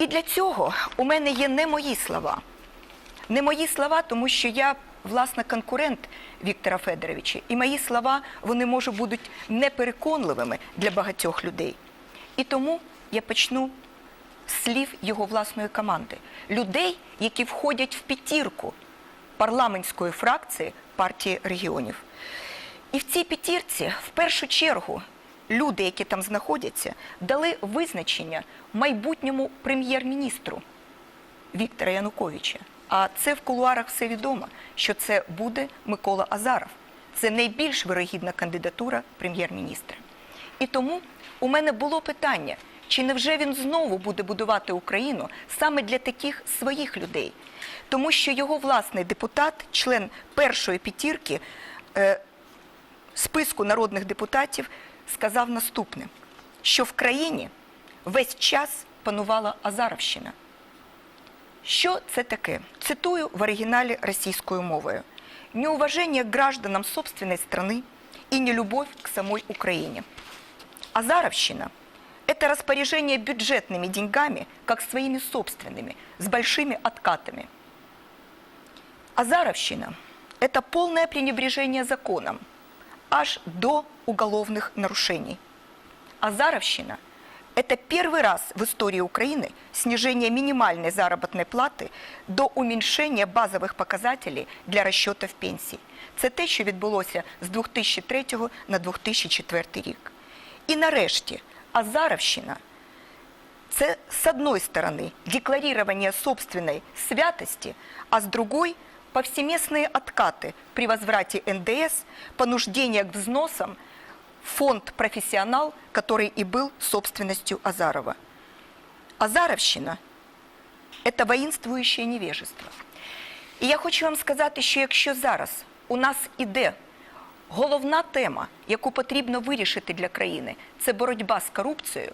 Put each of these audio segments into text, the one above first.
І для цього у мене є не мої слова. Не мої слова, тому що я власне конкурент Віктора Федоровича, і мої слова вони може будуть непереконливими для багатьох людей. І тому я почну з слів його власної команди, людей, які входять в п'ятірку парламентської фракції партії регіонів. І в цій п'ятірці, в першу чергу, люди, які там знаходяться, дали визначення майбутньому прем'єр-міністру Віктора Януковича. А це в кулуарах все відомо, що це буде Микола Азаров. Це найбільш вирогідна кандидатура прем'єр-міністра. І тому у мене було питання, чи невже він знову буде будувати Україну саме для таких своїх людей? Тому що його власний депутат, член першої п'ятірки е, списку народних депутатів, сказав наступне: що в країні весь час панувала Азаровщина. Що це таке? Цитую в оригинале российскую мовою. «Неуважение к гражданам собственной страны и нелюбовь к самой Украине». Азаровщина – это распоряжение бюджетными деньгами, как своими собственными, с большими откатами. Азаровщина – это полное пренебрежение законом, аж до уголовных нарушений. Азаровщина – это первый раз в истории Украины снижение минимальной заработной платы до уменьшения базових показателей для розчетів пенсій. Це те, що відбулося з 2003 на 2004 рік. І нарешті, Азаровщина – це, с одной стороны, декларирование собственной святости, а с другой – повсеместные откаты при возврате НДС, понуждение к взносам в фонд «Профессионал», который и был собственностью Азарова. Азаровщина – це воїнствуюче невежество. І я хочу вам сказати, що якщо зараз у нас іде головна тема, яку потрібно вирішити для країни, це боротьба з корупцією,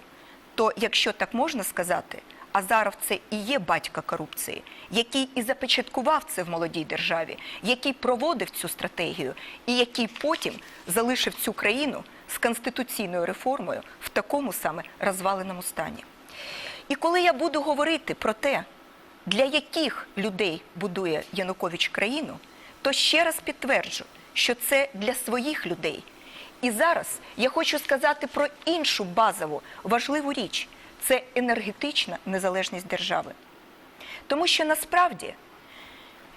то, якщо так можна сказати, Азаров це і є батько корупції, який і започаткував це в молодій державі, який проводив цю стратегію, і який потім залишив цю країну з конституційною реформою в такому саме розваленому стані. І коли я буду говорити про те, для яких людей будує Янукович країну, то ще раз підтверджу, що це для своїх людей. І зараз я хочу сказати про іншу базову важливу річ це енергетична незалежність держави. Тому що насправді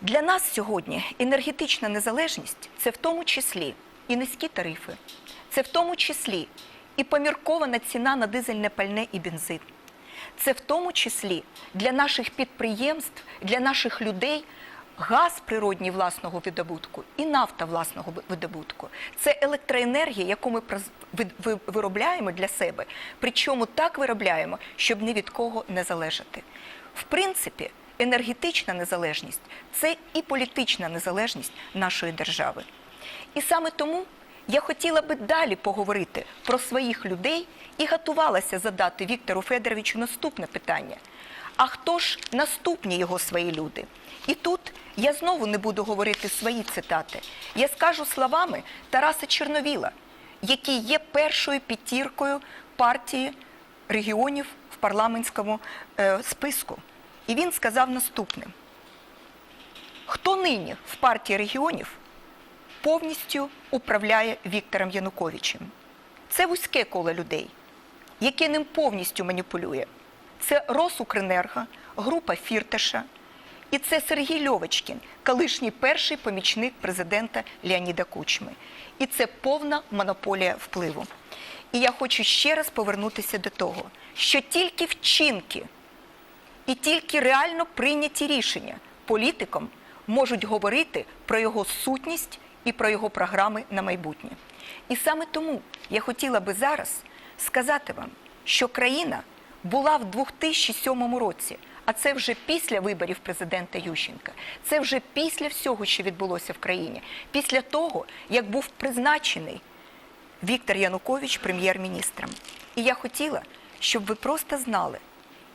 для нас сьогодні енергетична незалежність це в тому числі і низькі тарифи, це в тому числі і поміркована ціна на дизельне пальне і бензин. Це в тому числі для наших підприємств, для наших людей газ природній власного видобутку і нафта власного видобутку. Це електроенергія, яку ми виробляємо для себе, причому так виробляємо, щоб ні від кого не залежати. В принципі, енергетична незалежність це і політична незалежність нашої держави. І саме тому я хотіла би далі поговорити про своїх людей і готувалася задати Віктору Федоровичу наступне питання. А хто ж наступні його свої люди? І тут я знову не буду говорити свої цитати. Я скажу словами Тараса Чорновіла, який є першою п'ятіркою партії регіонів в парламентському е, списку. І він сказав наступне: хто нині в партії регіонів повністю управляє Віктором Януковичем? Це вузьке коло людей, яке ним повністю маніпулює. Це Росукренерго, група Фірташа, і це Сергій Льовочкін, колишній перший помічник президента Леоніда Кучми. І це повна монополія впливу. І я хочу ще раз повернутися до того, що тільки вчинки і тільки реально прийняті рішення політиком можуть говорити про його сутність і про його програми на майбутнє. І саме тому я хотіла би зараз сказати вам, що країна була в 2007 році, а це вже після виборів президента Ющенка, це вже після всього, що відбулося в країні, після того, як був призначений Віктор Янукович прем'єр-міністром. І я хотіла, щоб ви просто знали,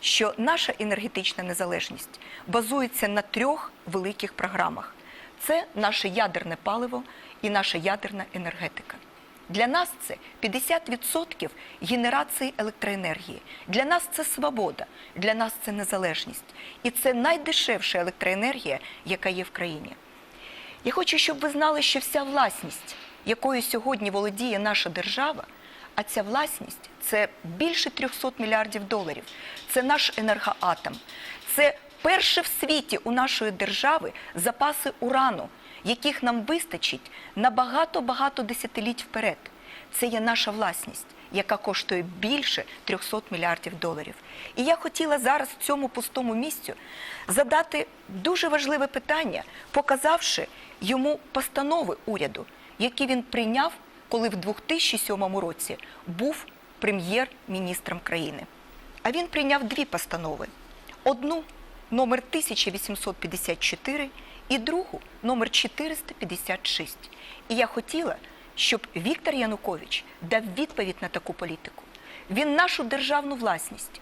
що наша енергетична незалежність базується на трьох великих програмах: це наше ядерне паливо і наша ядерна енергетика. Для нас це 50% генерації електроенергії. Для нас це свобода, для нас це незалежність. І це найдешевша електроенергія, яка є в країні. Я хочу, щоб ви знали, що вся власність, якою сьогодні володіє наша держава, а ця власність це більше 300 мільярдів доларів. Це наш енергоатом. Це перше в світі у нашої держави запаси урану, яких нам вистачить на багато-багато десятиліть вперед. Це є наша власність, яка коштує більше 300 мільярдів доларів. І я хотіла зараз в цьому пустому місцю задати дуже важливе питання, показавши йому постанови уряду, які він прийняв, коли в 2007 році був прем'єр-міністром країни. А він прийняв дві постанови: одну номер 1854 і другу номер 456. І я хотіла, щоб Віктор Янукович дав відповідь на таку політику. Він нашу державну власність,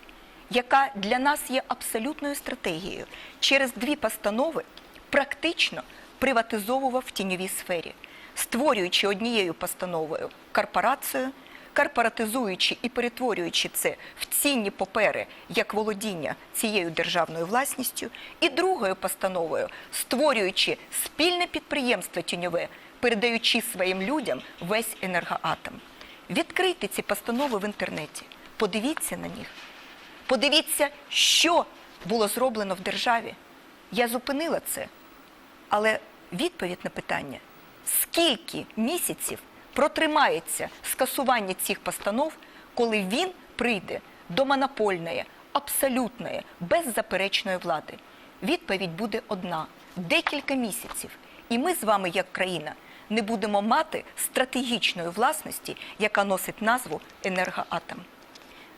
яка для нас є абсолютною стратегією, через дві постанови практично приватизовував в тіньовій сфері, створюючи однією постановою корпорацію, корпоратизуючи і перетворюючи це в цінні папери як володіння цією державною власністю, і другою постановою створюючи спільне підприємство тіньове, передаючи своїм людям весь енергоатом. Відкрийте ці постанови в інтернеті, подивіться на них, подивіться, що було зроблено в державі. Я зупинила це, але відповідь на питання, скільки місяців протримається скасування цих постанов, коли він прийде до монопольної, абсолютної, беззаперечної влади? Відповідь буде одна: декілька місяців. І ми з вами, як країна, не будемо мати стратегічної власності, яка носить назву енергоатом.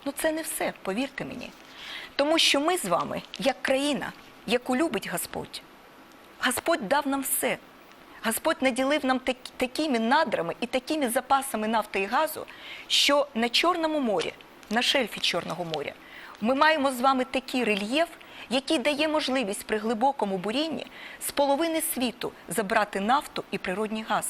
Ну це не все, повірте мені. Тому що ми з вами, як країна, яку любить Господь, Господь дав нам все. Господь наділив нам так- такими надрами і такими запасами нафти і газу, що на Чорному морі, на шельфі Чорного моря, ми маємо з вами такий рельєф, який дає можливість при глибокому бурінні з половини світу забрати нафту і природній газ,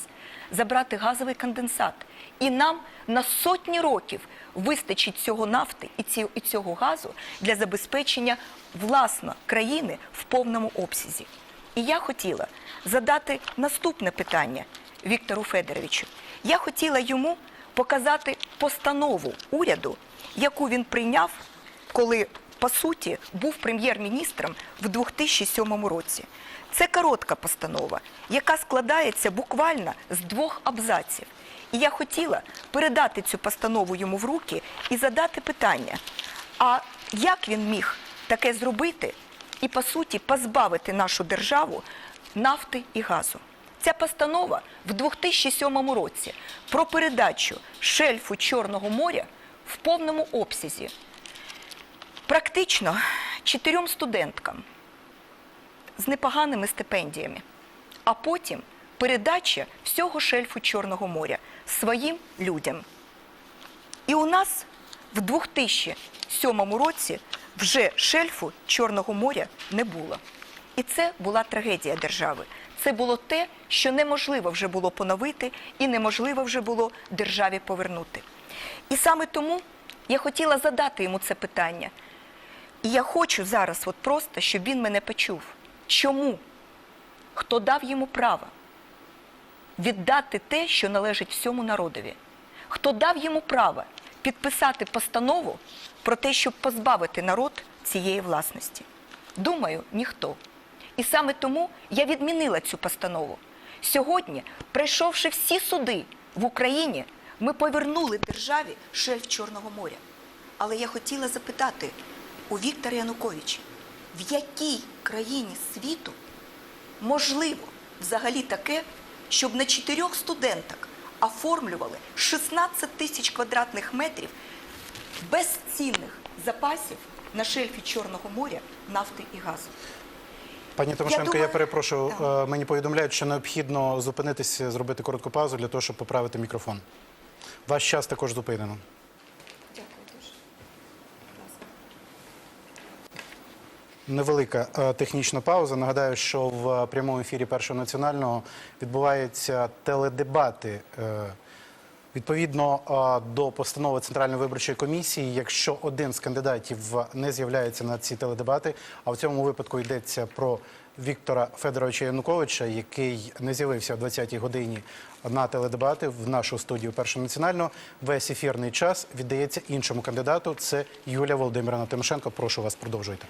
забрати газовий конденсат. І нам на сотні років вистачить цього нафти і цього газу для забезпечення власна країни в повному обсязі. І я хотіла задати наступне питання Віктору Федоровичу. Я хотіла йому показати постанову уряду, яку він прийняв, коли по суті був прем'єр-міністром в 2007 році. Це коротка постанова, яка складається буквально з двох абзаців. І я хотіла передати цю постанову йому в руки і задати питання: а як він міг таке зробити і, по суті, позбавити нашу державу нафти і газу? Ця постанова в 2007 році про передачу шельфу Чорного моря в повному обсязі практично чотирьом студенткам з непоганими стипендіями, а потім передача всього шельфу Чорного моря своїм людям. І у нас в 2007 році вже шельфу Чорного моря не було. І це була трагедія держави. Це було те, що неможливо вже було поновити і неможливо вже було державі повернути. І саме тому я хотіла задати йому це питання. І я хочу зараз, от просто, щоб він мене почув. Чому? Хто дав йому право віддати те, що належить всьому народові? Хто дав йому право підписати постанову про те, щоб позбавити народ цієї власності? Думаю, ніхто. І саме тому я відмінила цю постанову. Сьогодні, пройшовши всі суди в Україні, ми повернули державі шельф Чорного моря. Але я хотіла запитати у Віктора Януковича, в якій країні світу можливо взагалі таке, щоб на чотирьох студенток оформлювали 16 тисяч квадратних метрів безцінних запасів на шельфі Чорного моря нафти і газу. Пані Тимошенко, я, думаю- перепрошую. Так. е, Мені повідомляють, що необхідно зупинитися, зробити коротку паузу для того, щоб поправити мікрофон. Ваш час також зупинено. Дякую дуже. Невелика е, технічна пауза. Нагадаю, що в е, прямому ефірі першого національного відбуваються теледебати е, Відповідно до постанови Центральної виборчої комісії, якщо один з кандидатів не з'являється на ці теледебати, а в цьому випадку йдеться про Віктора Федоровича Януковича, який не з'явився о 20-й годині на теледебати в нашу студію Першого національного, весь ефірний час віддається іншому кандидату. Це Юлія Володимирівна Тимошенко. Прошу вас, продовжуйте.